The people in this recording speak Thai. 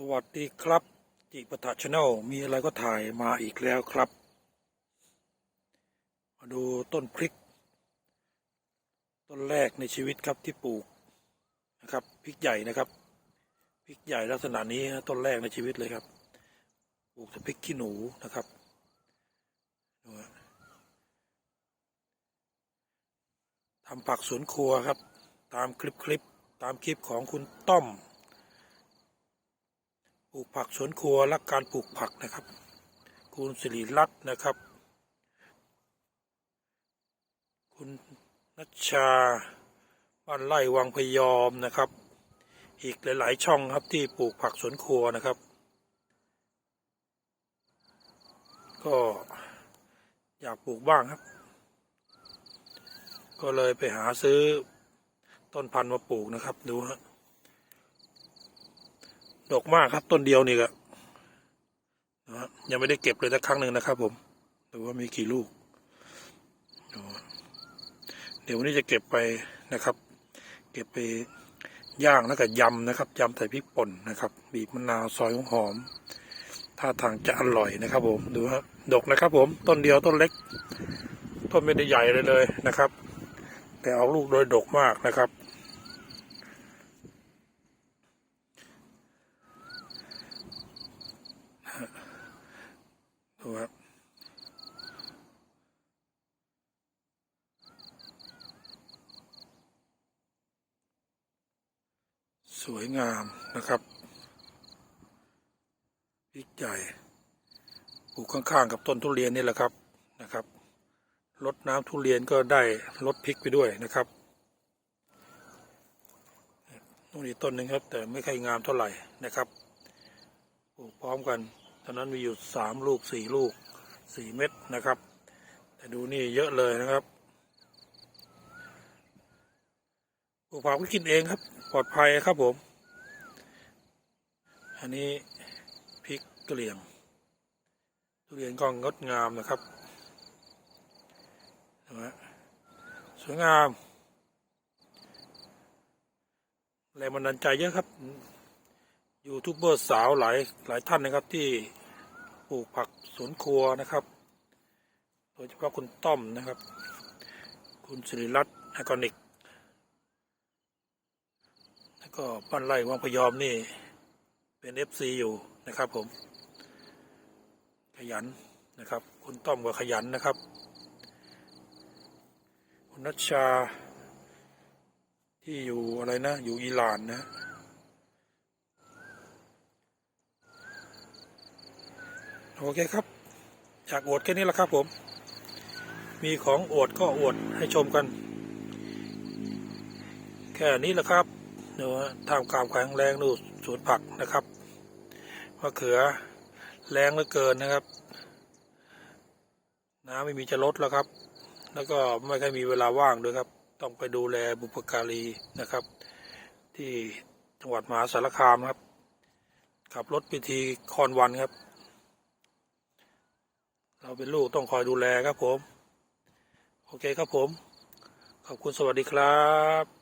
สวัสดีครับ จิปตะชาแนลมีอะไรก็ถ่ายมาอีกแล้วครับ มาดูต้นพริก ต้นแรกในชีวิตครับที่ปลูกนะครับพริกใหญ่นะครับพริกใหญ่ลักษณะนี้นะต้นแรกในชีวิตเลยครับปลูกแต่พริกขี้หนูนะครับดูทำผักสวนครัวครับ ตามคลิปคลิปตามคลิปของคุณต้อม ลูกผักสวนครัวและการปลูกผักนะครับ คุณสิริรัตน์นะครับ คุณนัชชาบ้านไร่วังพยอมนะครับ อีกหลาย ๆ ช่องครับที่ปลูกผักสวนครัวนะครับ ก็อยากปลูกบ้างครับ ก็เลยไปหาซื้อต้นพันธุ์มาปลูกนะครับดูฮะ ดอกมากครับ ต้นเดียวนี่ก็นะยังไม่ได้เก็บเลยสักครั้งหนึ่งนะครับ ผมดูว่ามีกี่ลูก เดี๋ยววันนี้จะเก็บไปนะครับ เก็บไปย่างแล้วก็ยำนะครับยำใส่พริกป่นนะครับ บีบมะนาวซอยหอมท่าทางจะอร่อยนะครับ ผมดูครับดกนะครับ ผมต้นเดียวต้นเล็ก ต้นไม่ได้ใหญ่เลยเลยนะครับ แต่ออกลูกโดยดกมากนะครับ ดูครับสวยงามนะครับพริกใหญ่ปลูกข้างๆกับต้นทุเรียนนี่แหละครับนะครับลดน้ำทุเรียนก็ได้ลดพริกไปด้วยนะครับนู่นอีกต้นหนึ่งครับ แต่ไม่ค่อยงามเท่าไหร่นะครับปลูกพร้อมกัน ตอนนั้นมีอยู่สามลูกสี่ลูกสี่เม็ดนะครับ แต่ดูนี่เยอะเลยนะครับปลูกผักก็กินเองครับ ปลอดภัยครับผม อันนี้พริกกระเหลี่ยงทุเรียนก็งดงามนะครับนะฮะสวยงามแรงบันดาลใจเยอะครับ ยูทูบเบอร์สาวหลายหลายท่านนะครับที่ ปลูกผักสวนครัวนะครับ โดยเฉพาะคุณต้อมนะครับ คุณสิริรัตน์ไอคอนิก แล้วก็บ้านไร่วังพยอมนี่ เป็นเอฟซีอยู่นะครับผม ขยันนะครับ คุณต้อมก็ขยันนะครับ คุณนัชชาที่อยู่อะไรนะ อยู่อิหร่านนะ โอเคครับจากอวดแค่นี้แหละครับผม มีของอวดก็อวดให้ชมกัน แค่นี้แหละครับเดี๋ยวทางกลางแข็งแรงดูสวนผักนะครับมะเขือแรงเหลือเกินนะครับ น้ำไม่มีจะลดแล้วครับ แล้วก็ไม่ค่อยมีเวลาว่างด้วยครับ ต้องไปดูแลบุพการีนะครับ ที่จังหวัดมหาสารคามครับขับรถไปทีคอนวันครับ เราเป็นลูกต้องคอยดูแลครับผม โอเคครับผม ขอบคุณสวัสดีครับ